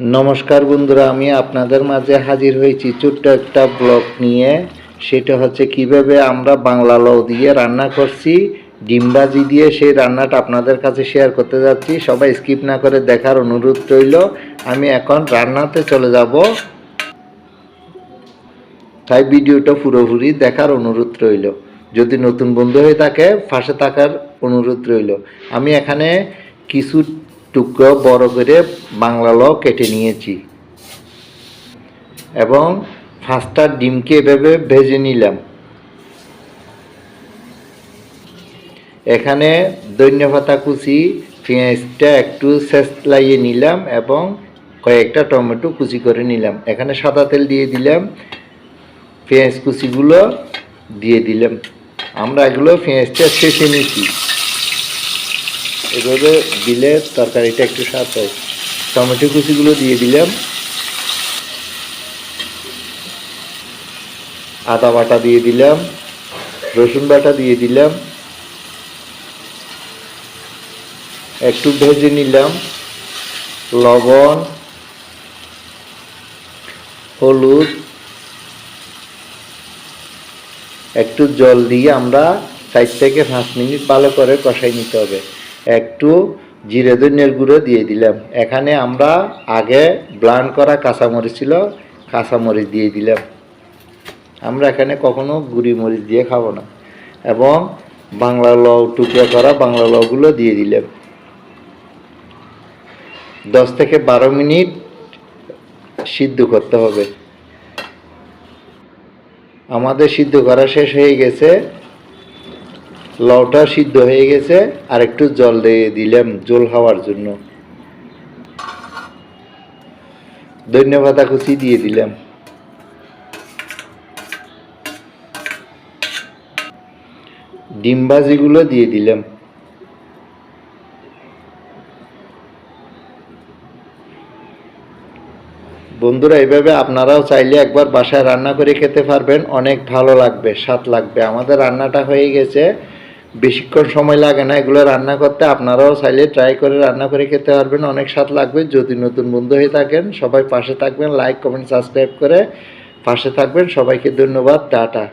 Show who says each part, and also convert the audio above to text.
Speaker 1: নমস্কার বন্ধুরা, আমি আপনাদের মাঝে হাজির হয়েছি ছোট্ট একটা ব্লগ নিয়ে। সেটা হচ্ছে কীভাবে আমরা বাংলা লৌ দিয়ে রান্না করছি ডিমবাজি দিয়ে সেই রান্নাটা আপনাদের কাছে শেয়ার করতে যাচ্ছি। সবাই স্কিপ না করে দেখার অনুরোধ রইল। আমি এখন রান্নাতে চলে যাব। তাই ভিডিওটা পুরোপুরি দেখার অনুরোধ রইল। যদি নতুন বন্ধু হয়ে থাকে পাশে থাকার অনুরোধ রইল। আমি এখানে কিছু টুকরো বড় করে বাংলা ল কেটে নিয়েছি। এবং পাঁচটা ডিমকে এভাবে ভেজে নিলাম। এখানে ধন্যপাতা কুচি, পেঁয়াজটা একটু লাগিয়ে নিলাম এবং কয়েকটা টমেটো কুচি করে নিলাম। এখানে সাদা তেল দিয়ে দিলাম, পেঁয়াজ কুচিগুলো দিয়ে দিলাম। আমরা এগুলো পেঁয়াজটা শেষে নিচ্ছি এভাবে দিলে তরকারিটা একটু স্বাদ হয়। টমেটো কুচিগুলো দিয়ে দিলাম। আদা বাটা দিয়ে দিলাম। রসুন বাটা দিয়ে দিলাম। একটু ভেজে নিলাম। লবণ, হলুদ, একটু জল দিয়ে আমরা চার থেকে পাঁচ মিনিট ভালো করে কষাই নিতে হবে। একটু জিরে ধনিয়ার গুঁড়ো দিয়ে দিলাম। এখানে আমরা আগে ব্লান করা কাঁচামরিচ ছিল, কাঁচামরিচ দিয়ে দিলাম। আমরা এখানে কখনো গুঁড়ি মরিচ দিয়ে খাব না। এবং বাংলা লও টুকরো করা বাংলা লগুলো দিয়ে দিলাম। দশ থেকে বারো মিনিট সিদ্ধ করতে হবে। আমাদের সিদ্ধ করা শেষ হয়ে গেছে। লওটা সিদ্ধ হয়ে গেছে, আর একটু জল দিয়ে দিলাম জল হওয়ার জন্য। ধন্যবাদ কুচি দিয়ে দিলাম। ডিম ভাজিগুলো দিয়ে দিলাম। বন্ধুরা, এইভাবে আপনারাও চাইলে একবার বাসায় রান্না করে খেতে পারবেন। অনেক ভালো লাগবে, স্বাদ লাগবে। আমাদের রান্নাটা হয়ে গেছে। বেশিক্ষণ সময় লাগে না এগুলো রান্না করতে, আপনারাও চাইলে ট্রাই করে রান্না করে খেতে পারবেন, অনেক স্বাদ লাগবে। যদি নতুন বন্ধু হয়ে থাকেন, সবাই পাশে থাকবেন লাইক কমেন্ট সাবস্ক্রাইব করে পাশে থাকবেন। সবাইকে ধন্যবাদ, টাটা।